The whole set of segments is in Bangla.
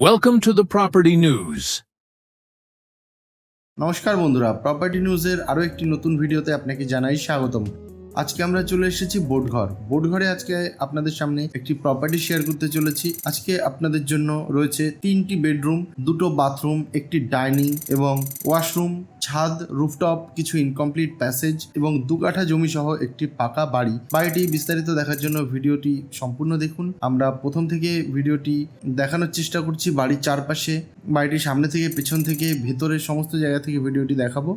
Welcome to the Property News. নমস্কার বন্ধুরা প্রপার্টি নিউজের আরও একটি নতুন ভিডিওতে আপনাকে জানাই স্বাগতম আজকে আমরা চলে এসেছি বোটঘর। বোটঘরে আজকে আপনাদের সামনে একটি প্রপার্টি শেয়ার করতে চলেছি। আজকে আপনাদের জন্য রয়েছে তিনটি বেডরুম দুটো বাথরুম একটি ডাইনিং এবং ওয়াশরুম ছাদ রুফটপ কিছু ইনকমপ্লিট প্যাসেজ এবং দু কাঠা জমি সহ একটি পাকা বাড়ি। বাড়িটি বিস্তারিত দেখার জন্য ভিডিওটি সম্পূর্ণ দেখুন। আমরা প্রথম থেকে ভিডিওটি দেখানোর চেষ্টা করছি বাড়ির চারপাশে। বাড়িটির সামনে থেকে, পেছন থেকে, ভেতরের সমস্ত জায়গা থেকে ভিডিওটি দেখাবো।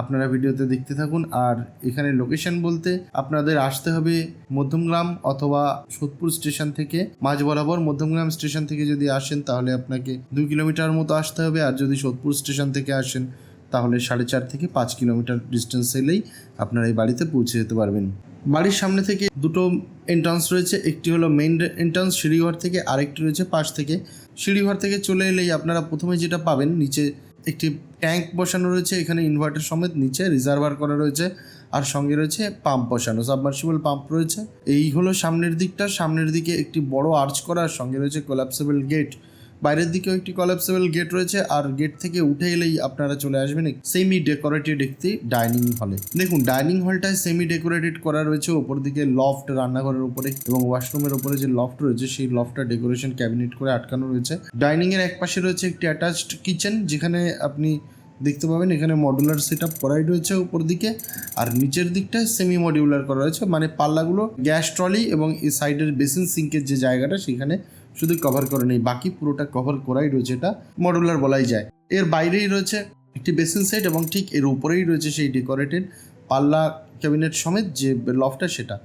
আপনারা ভিডিওতে দেখতে থাকুন। আর এখানে লোকেশন বলতে আপনাদের আসতে হবে মধ্যমগ্রাম অথবা সোদপুর স্টেশন থেকে। মাঝ বরাবর মধ্যমগ্রাম স্টেশন থেকে যদি আসেন, তাহলে আপনাকে দু কিলোমিটার মতো আসতে হবে। আর যদি সোদপুর স্টেশন থেকে আসেন, তাহলে সাড়ে চার থেকে পাঁচ কিলোমিটার ডিস্টেন্স এলেই আপনারা এই বাড়িতে পৌঁছে যেতে পারবেন। বাড়ির সামনে থেকে দুটো এন্ট্রান্স রয়েছে। একটি হলো মেইন এন্ট্রান্স সিঁড়িঘর থেকে আরেকটি রয়েছে পাশ থেকে। সিঁড়িঘর থেকে চলে এলেই আপনারা প্রথমে যেটা পাবেন, নিচে একটি ট্যাঙ্ক বসানো রয়েছে, এখানে ইনভার্টার সমেত নিচে রিজার্ভার করা রয়েছে আর সঙ্গে রয়েছে পাম্প বসানো সাবমার্সিবল পাম্প রয়েছে। এই হলো সামনের দিকটা, সামনের দিকে একটি বড় আর্চ করা, আর সঙ্গে রয়েছে কোলাপসেবল গেট বাইরের দিকেও একটি কলাপসেবল গেট রয়েছে, আর গেট থেকে উঠে এলেই আপনারা চলে আসবেন সেমি ডেকোরেটেড একটি ডাইনিং হলে দেখুন ডাইনিং হলটায় সেমি ডেকোরেটেড করা রয়েছে, ওপর দিকে লফট রান্নাঘরের উপরে এবং ওয়াশরুমের উপরে যে লফট রয়েছে, সেই লফটটা ডেকোরেশন ক্যাবিনেট করে আটকানো রয়েছে। ডাইনিং এর এক পাশে রয়েছে একটি অ্যাটাচড কিচেন যেখানে আপনি দেখতে পাবেন, এখানে মডুলার সেট আপ করাই রয়েছে উপর দিকে, আর নিচের দিকটায় সেমি মডিউলার করা রয়েছে মানে পাল্লাগুলো গ্যাস ট্রলি এবং সাইডের বেসিন সিঙ্কের যে জায়গাটা, সেখানে শুধু কভার করে নেই, বাকি পুরোটা কভার করাই রয়েছে, এটা মডুলার বলাই যায়। এর বাইরেই রয়েছে একটি বেসিন সেট এবং ঠিক এর উপরেই রয়েছে সেই ডেকোরেটেড পাল্লা ক্যাবিনেট সমেত যে লফটা সেটা।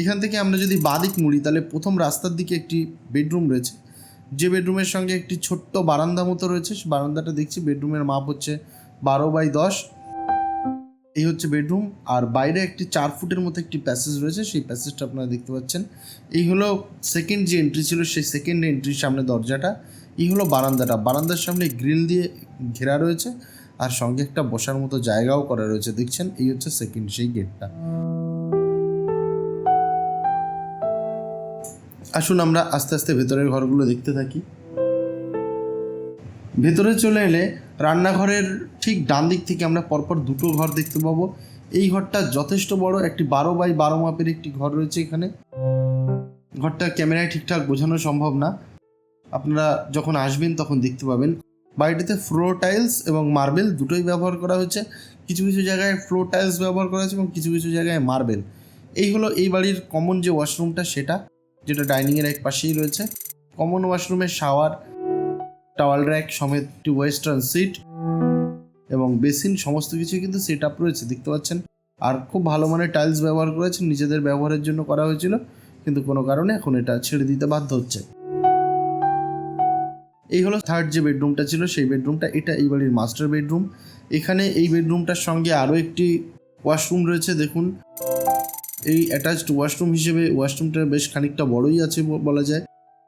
এখান থেকে আমরা যদি বাদিক মুড়ি, তাহলে প্রথম রাস্তার দিকে একটি বেডরুম রয়েছে। যে বেডরুমের সঙ্গে একটি ছোট্ট বারান্দা মতো রয়েছে বারান্দাটা দেখছি বেডরুমের মাপ হচ্ছে বারো বাই দশ। এই হচ্ছে বেডরুম, আর বাইরে একটি চার ফুটের মতো একটি প্যাসেজ রয়েছে, সেই প্যাসেজটা আপনারা দেখতে পাচ্ছেন। এই হলো সেকেন্ড যে এন্ট্রি ছিল, সেই সেকেন্ড এন্ট্রির সামনে দরজাটা। এই হলো বারান্দাটা। বারান্দার সামনে গ্রিল দিয়ে ঘেরা রয়েছে, আর সঙ্গে একটা বসার মতো জায়গাও করা রয়েছে। দেখছেন, এই হচ্ছে সেকেন্ড সেই গেটটা আসুন আমরা আস্তে আস্তে ভেতরের ঘরগুলো দেখতে থাকি। ভেতরে চলে এলে রান্নাঘরের ঠিক ডান দিক থেকে আমরা পরপর দুটো ঘর দেখতে পাবো। এই ঘরটা যথেষ্ট বড়, একটি বারো বাই বারো মাপের একটি ঘর রয়েছে এখানে। ঘরটা ক্যামেরায় ঠিকঠাক বোঝানো সম্ভব না। আপনারা যখন আসবেন তখন দেখতে পাবেন। বাড়িটিতে ফ্লোর টাইলস এবং মার্বেল দুটোই ব্যবহার করা হয়েছে। কিছু কিছু জায়গায় ফ্লোর টাইলস ব্যবহার করা হয়েছে এবং কিছু কিছু জায়গায় মার্বেল এই হলো এই বাড়ির কমন যে ওয়াশরুমটা সেটা, যেটা ডাইনিংয়ের এক পাশেই রয়েছে। কমন ওয়াশরুমের শাওয়ার টাওয়াল র্যাক সমেত একটি ওয়েস্টার্ন সিট এবং বেসিন সমস্ত কিছু কিন্তু সেট আপ রয়েছে, দেখতে পাচ্ছেন? আর খুব ভালো মানের টাইলস ব্যবহার করেছেন, নিজেদের ব্যবহারের জন্য করা হয়েছিল, কিন্তু কোনো কারণে এখন এটা ছেড়ে দিতে বাধ্য হচ্ছে। এই হলো থার্ড যে বেডরুমটা ছিল, সেই বেডরুমটা এটা এই বাড়ির মাস্টার বেডরুম এখানে এই বেডরুমটার সঙ্গে আরও একটি ওয়াশরুম রয়েছে, দেখুন। এই অ্যাটাচড ওয়াশরুম হিসেবে ওয়াশরুমটা বেশ খানিকটা বড়ই আছে বলা যায়।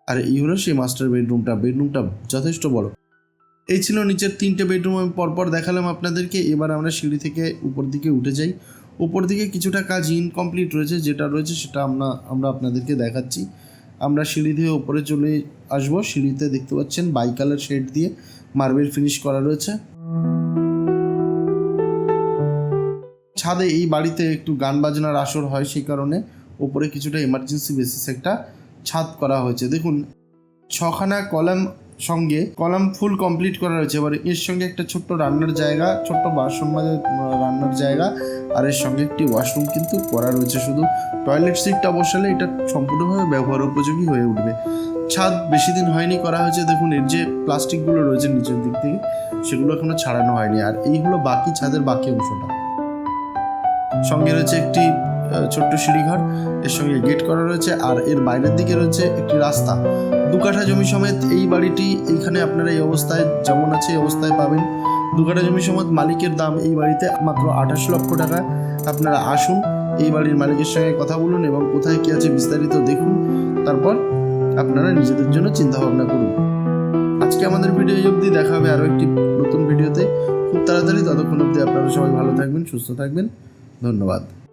আর সেই মাস্টার বেডরুমটা বেডরুমটা যথেষ্ট বড়। এই ছিল নিচের তিনটে বেডরুম, আমি পরপর দেখালাম আপনাদেরকে। এবার আমরা সিঁড়ি থেকে উপর দিকে উঠে যাই। উপর দিকে কিছুটা কাজ ইনকমপ্লিট রয়েছে, যেটা রয়েছে সেটা আমরা আমরা আপনাদেরকে দেখাচ্ছি। আমরা সিঁড়ি দিয়ে উপরে চলে আসব। সিঁড়িতে দেখতে পাচ্ছেন বাই কালার শেড দিয়ে মার্বেল ফিনিশ করা রয়েছে। ছাদে এই বাড়িতে একটু গান বাজনার আসর হয় সেই কারণে। ওপরে কিছুটা এমার্জেন্সি বেসিস একটা ছাদ করা হয়েছে। দেখুন ছখানা কলাম সঙ্গে কলাম ফুল কমপ্লিট করা রয়েছে। এবার এর সঙ্গে একটা ছোট্ট রান্নার জায়গা ছোট্ট বাসন আহ, রান্নার জায়গা আর এর সঙ্গে একটি ওয়াশরুম কিন্তু করা রয়েছে। শুধু টয়লেট সিটটা বসালে এটা সম্পূর্ণভাবে ব্যবহার উপযোগী হয়ে উঠবে। ছাদ বেশি দিন হয়নি করা হয়েছে। দেখুন এর যে প্লাস্টিকগুলো রয়েছে নিচের দিক থেকে সেগুলো এখনও ছাড়ানো হয়নি। আর এই হলো বাকি ছাদের বাকি অংশটা। সঙ্গে রয়েছে একটি ছোট্ট সিঁড়িঘর। এর সঙ্গে গেট করা রয়েছে আর এর বাইরের দিকে রয়েছে একটি রাস্তা। দু কাঠা জমি সমেত এই বাড়িটি এইখানে আপনারা এই অবস্থায় যেমন আছে এই অবস্থায় পাবেন। দু কাঠা জমি সমেত মালিকের দাম এই বাড়িতে মাত্র আঠাশ লক্ষ টাকা। আপনারা আসুন, এই বাড়ির মালিকের সঙ্গে কথা বলুন এবং কোথায় কী আছে বিস্তারিত দেখুন। তারপর আপনারা নিজেদের জন্য চিন্তা ভাবনা করুন। আজকে আমাদের ভিডিও অবধি। দেখা হবে আরও একটি নতুন ভিডিওতে। খুব তাড়াতাড়ি ততক্ষণ অবধি আপনারা সবাই ভালো থাকবেন, সুস্থ থাকবেন। ধন্যবাদ।